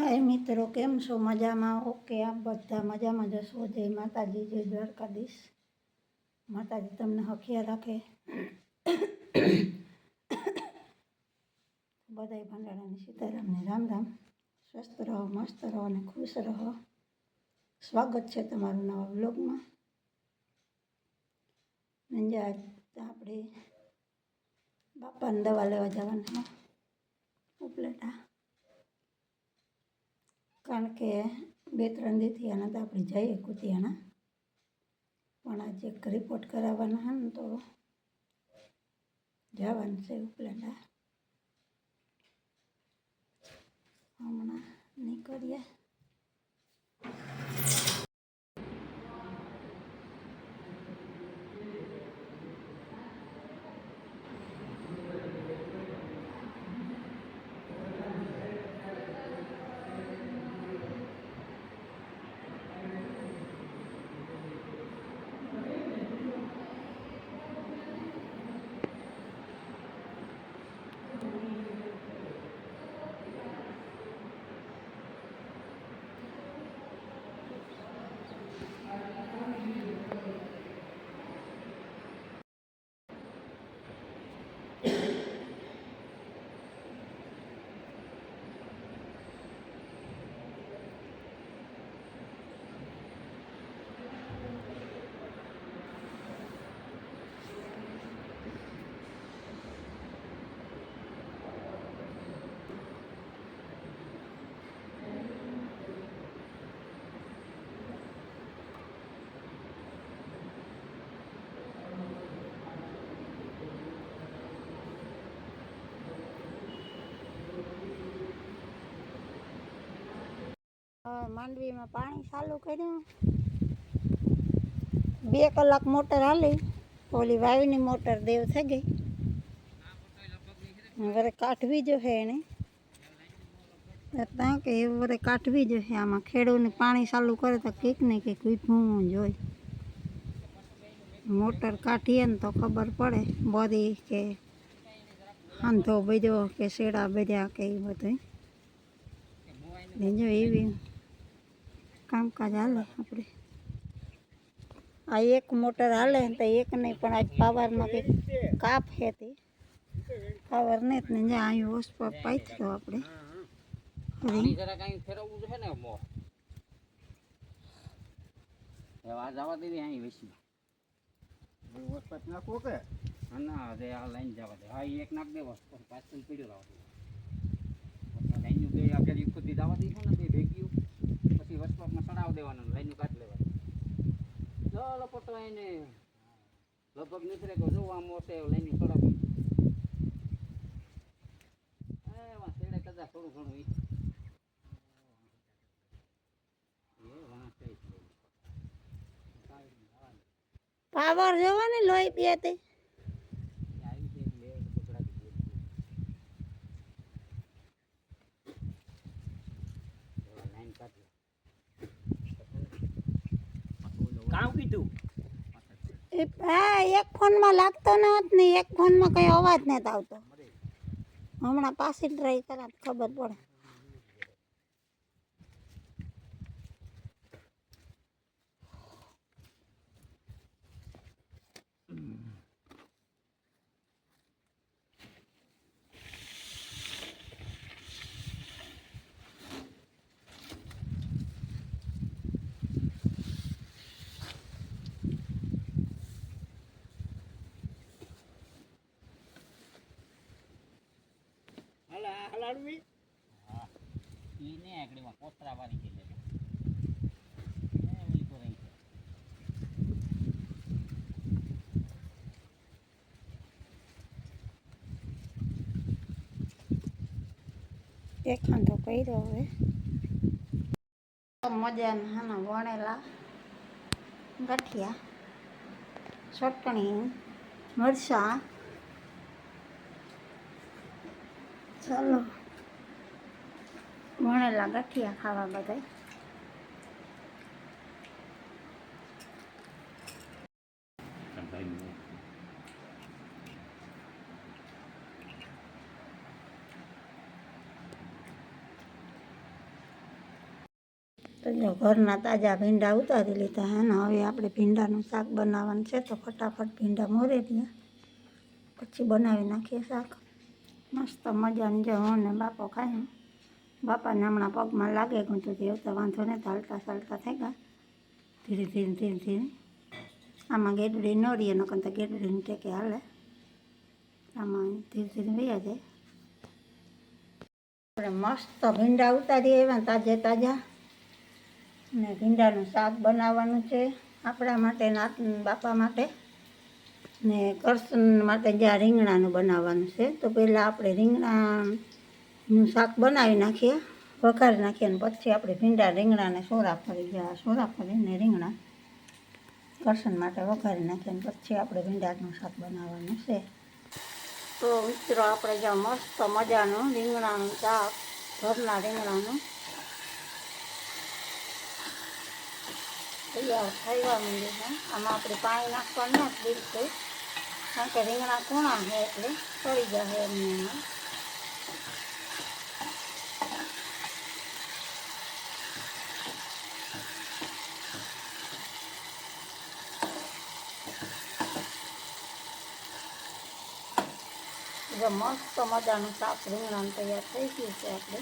હાય મિત્રો, કેમ છો? મજામાં? ઓકે, આપ બધા મજામાં જશો જય માતાજી, જય દ્વારકાધીશ. માતાજી તમને હખિયા રાખે? બધાય ભંડારાની સીતારામને રામ રામ. સ્વસ્થ રહો, મસ્ત રહો અને ખુશ રહો. સ્વાગત છે તમારું નવા બ્લોગમાં અને આપણે બાપાને દવા લેવા જવાના ઉપલેટા. કારણ કે બે, ત્રણ દીથી આના તો આપણે જઈએ કુતિયાણા. પણ આજે એક રિપોર્ટ કરાવવાના હા ને તો જવાનું છે ઉપલેટા હમણાં નીકળીએ. માંડવીમાં પાણી ચાલુ કર્યું. બે કલાક મોટર હાલી, ઓલી વાયુની મોટર દેવ થઈ ગઈ. વરે કાઢવી જો એને. ત્યાં કે એવું વરે કાઢવી જો આમાં ખેડૂને પાણી ચાલુ કરે તો કંઈક ને કંઈક ઊભું જોઈ મોટર કાઢીએ ને તો ખબર પડે બધી કે હાંધો બધો કે શેડા બધ્યા કે એ બધું જો એવી કામકાજ હાલે આપણે આ એક મોટર હાલે ને તો એક નહીં, પણ આજ પાવરમાં કંઈક કાપ હતી પાવર નહીં જ ને જ્યાં અહીં હોસ પર પાથર્યો આપણે પાણી જરા કાંઈ ફેરવવું છે ને મો એ આ જવા દેવી અહીં વેસી નાખવો કે હા ના, હવે આ લાઈન જવા દે. હા ઈ એક નાખ દેવો પછી પાછળ પીડ્યો લાવો. લાઈનનું બે આગળ ઈ ખુદી જવા દઈશું ને, બે ભેગ્યું પછી વસપાકમાં સડાવ દેવાનું લઈને કાઢ લેવાનું. ચલો પટો એને. લગભગ નીકળે કે જો આમ મોટે લઈને સડાવી એ વાં શેડે કદાચ થોડું ઘણું ઈ. જ. પાવર જવાની લોહી પીએતી આવી છે એટલે એ પકડાતી ગઈ. એવા લાઈન કાઢી. કામ એ હા એક ફોનમાં લાગતો ન હોત ને, એક ફોનમાં કંઈ અવાજ નથી આવતો. હમણાં પાછી ટ્રાય કરા ખબર પડે. હલાડવી હા. ઈ ને આકડીમાં કોતરા વાળી છે. એ તો કર્યો હવે મજાના હાના વણેલા ગાંઠિયા ચટણી મરચાં ચાલો. વણેલા ગઠિયા ખાવા બધાય. તો જો ઘરના તાજા ભીંડા ઉતારી લીધા હે ને હવે આપણે ભીંડાનું શાક બનાવવાનું છે તો ફટાફટ ભીંડા મોરે દઈએ પછી બનાવી નાખીએ શાક. મસ્ત મજાની જો હું ને બાપો ખાય બાપાને હમણાં પગમાં લાગે ગયું તો એવું તો વાંધો નહીં હાલતા ચાલતા થઈ ગયા. ધીરે ધીરે ધીરે ધીરે. આમાં ગેડડી ન રહીએ નકર તો ગેડડીને ટેકે હાલે. આમાં ધીરે ધીરે વયા જાય. આપણે મસ્ત ભીંડા ઉતારી આવ્યા તાજે તાજા. ને ભીંડાનું શાક બનાવવાનું છે આપણા માટે નાત બાપા માટે. ને કરસન માટે જ્યાં રીંગણાનું બનાવવાનું છે, તો પહેલાં આપણે રીંગણાનું શાક બનાવી નાખીએ, વઘારી નાખીએ અને પછી આપણે ભીંડા રીંગણાને સોરા ફરી ગયા સોરા ફરીને રીંગણા કરસન માટે વઘારી નાખીએ અને પછી આપણે ભીંડાનું શાક બનાવવાનું છે. તો મિત્રો, આપણે જ્યાં મસ્ત મજાનું રીંગણાનું શાક, ઘરના રીંગણાનું તૈયાર થવા માંડ્યું છે. આમાં આપણે પાણી નાખવાનું નથી બિલકુલ. કારણ કે રીંગણા કોણા છે એટલે પડી જશે એમને એમાં. મસ્ત મજાનું શાક રીંગણાનું તૈયાર થઈ ગયું છે આપણે.